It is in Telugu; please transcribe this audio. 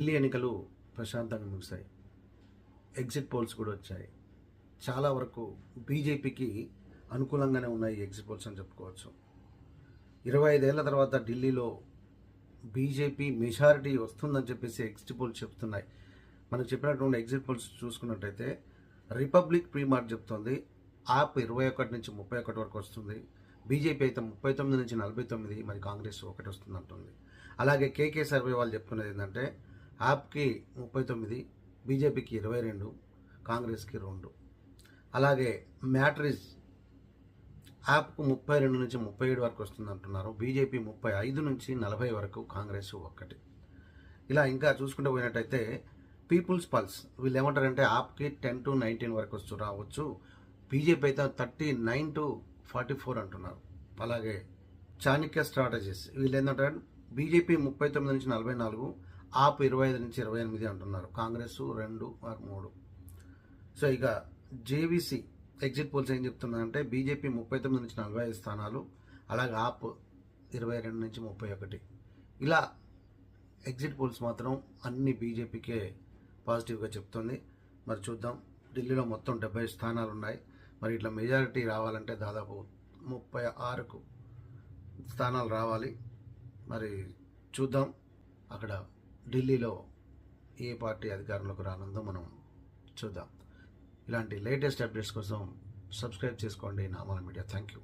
ఢిల్లీ ఎన్నికలు ప్రశాంతంగా ముగిశాయి. ఎగ్జిట్ పోల్స్ కూడా వచ్చాయి. చాలా వరకు బీజేపీకి అనుకూలంగానే ఉన్నాయి ఎగ్జిట్ పోల్స్ అని చెప్పుకోవచ్చు. ఇరవై ఐదేళ్ళ తర్వాత ఢిల్లీలో బీజేపీ మెజారిటీ వస్తుందని చెప్పేసి ఎగ్జిట్ పోల్స్ చెప్తున్నాయి. మనం చెప్పినటువంటి ఎగ్జిట్ పోల్స్ చూసుకున్నట్టయితే రిపబ్లిక్ ప్రీమార్ట్ చెప్తోంది. ఇరవై ఒకటి నుంచి ముప్పై ఒకటి వరకు వస్తుంది. బీజేపీ అయితే ముప్పై తొమ్మిది నుంచి నలభై తొమ్మిది మరి కాంగ్రెస్ ఒకటి వస్తుంది అంటుంది అలాగే కేకే సర్వే వాళ్ళు చెప్తున్నది ఏంటంటే యాప్కి ముప్పై తొమ్మిది బీజేపీకి ఇరవై రెండు కాంగ్రెస్కి రెండు. అలాగే మ్యాట్రిజ్ యాప్కు ముప్పై రెండు నుంచి ముప్పై ఏడు వరకు వస్తుంది అంటున్నారు. బీజేపీ ముప్పై ఐదు నుంచి నలభై వరకు కాంగ్రెస్ ఒక్కటి. ఇలా ఇంకా చూసుకుంటూ పోయినట్టయితే పీపుల్స్ పల్స్ వీళ్ళు ఏమంటారంటే యాప్కి టెన్ టు నైన్టీన్ వరకు వస్తూ రావచ్చు. బీజేపీ అయితే thirty nine to forty four అంటున్నారు. అలాగే చాణక్య స్ట్రాటజీస్ వీళ్ళు ఏంటంటే బీజేపీ ముప్పై తొమ్మిది నుంచి నలభై నాలుగు ఆప్ ఇరవై ఐదు నుంచి ఇరవై ఎనిమిది అంటున్నారు. కాంగ్రెస్ రెండు ఆరు మూడు. సో ఇక జేవీసీ ఎగ్జిట్ పోల్స్ ఏం చెప్తున్నారంటే బీజేపీ ముప్పై తొమ్మిది నుంచి నలభై ఐదు స్థానాలు అలాగే ఆప్ ఇరవై రెండు నుంచి ముప్పై ఒకటి. ఇలా ఎగ్జిట్ పోల్స్ మాత్రం అన్ని బీజేపీకే పాజిటివ్గా చెప్తుంది. మరి చూద్దాం ఢిల్లీలో మొత్తం డెబ్బై స్థానాలు ఉన్నాయి మరి ఇట్లా మెజారిటీ రావాలంటే దాదాపు ముప్పై ఆరుకు స్థానాలు రావాలి. మరి చూద్దాం అక్కడ ఢిల్లీలో ఏ పార్టీ అధికారంలోకి రానుందో మనం చూద్దాం. ఇలాంటి లేటెస్ట్ అప్డేట్స్ కోసం సబ్స్క్రైబ్ చేసుకోండి నామాల మీడియా. Thank you